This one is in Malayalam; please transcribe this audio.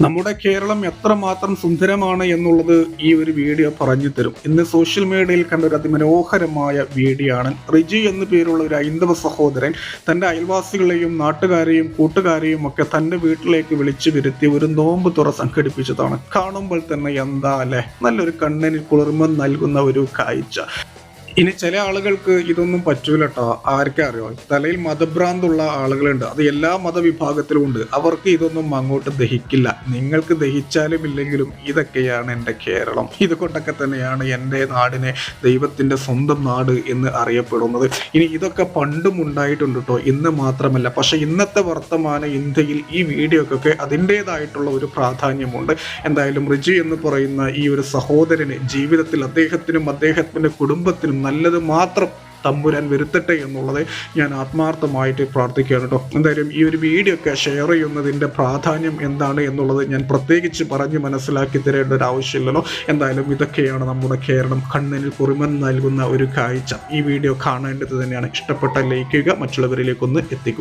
നമ്മുടെ കേരളം എത്രമാത്രം സുന്ദരമാണ് എന്നുള്ളത് ഈ ഒരു വീഡിയോ പറഞ്ഞു തരും. ഇന്ന് സോഷ്യൽ മീഡിയയിൽ കണ്ട ഒരു അതിമനോഹരമായ വീഡിയോ ആണ് റിജി എന്നു പേരുള്ള ഒരു ഹൈന്ദവ സഹോദരൻ തന്റെ അയൽവാസികളെയും നാട്ടുകാരെയും കൂട്ടുകാരെയും ഒക്കെ തന്റെ വീട്ടിലേക്ക് വിളിച്ചു വരുത്തി ഒരു നോമ്പ് തുറ സംഘടിപ്പിച്ചതാണ്. കാണുമ്പോൾ തന്നെ എന്താ അല്ലെ? നല്ലൊരു കണ്ണിന് കുളിർമ നൽകുന്ന ഒരു കാഴ്ച. ഇനി ചില ആളുകൾക്ക് ഇതൊന്നും പറ്റൂല കേട്ടോ ആർക്കും അറിയോ? തലയിൽ മതഭ്രാന്തുള്ള ആളുകളുണ്ട്. അത് എല്ലാ മതവിഭാഗത്തിലും ഉണ്ട് അവർക്ക് ഇതൊന്നും അങ്ങോട്ട് ദഹിക്കില്ല. നിങ്ങൾക്ക് ദഹിച്ചാലും ഇല്ലെങ്കിലും ഇതൊക്കെയാണ് എന്റെ കേരളം. ഇതുകൊണ്ടൊക്കെ തന്നെയാണ് എന്റെ നാടിനെ ദൈവത്തിന്റെ സ്വന്തം നാട് എന്ന് അറിയപ്പെടുന്നത്. ഇനി ഇതൊക്കെ പണ്ടും ഉണ്ടായിട്ടുണ്ട് കേട്ടോ ഇന്ന് മാത്രമല്ല. പക്ഷെ ഇന്നത്തെ വർത്തമാന ഇന്ത്യയിൽ ഈ വീഡിയോക്കൊക്കെ അതിന്റെതായിട്ടുള്ള ഒരു പ്രാധാന്യമുണ്ട്. എന്തായാലും റിജി എന്ന് പറയുന്ന ഈ ഒരു സഹോദരന് ജീവിതത്തിൽ അദ്ദേഹത്തിനും അദ്ദേഹത്തിന്റെ കുടുംബത്തിനും നല്ലത് മാത്രം തമ്പുരാൻ വരുത്തട്ടെ എന്നുള്ളത് ഞാൻ ആത്മാർത്ഥമായിട്ട് പ്രാർത്ഥിക്കുകയാണ് കേട്ടോ. എന്തായാലും ഈ ഒരു വീഡിയോ ഒക്കെ ഷെയർ ചെയ്യുന്നതിന്റെ പ്രാധാന്യം എന്താണ് എന്നുള്ളത് ഞാൻ പ്രത്യേകിച്ച് പറഞ്ഞ് മനസ്സിലാക്കി തരേണ്ട ഒരു ആവശ്യമില്ലല്ലോ. എന്തായാലും ഇതൊക്കെയാണ് നമ്മുടെ കേരളം. കണ്ണിന് കുറിമൻ നൽകുന്ന ഒരു കാഴ്ച. ഈ വീഡിയോ കാണേണ്ടത് തന്നെയാണ്. ഇഷ്ടപ്പെട്ട ലൈക്കുക മറ്റുള്ളവരിലേക്കൊന്ന് എത്തിക്കുക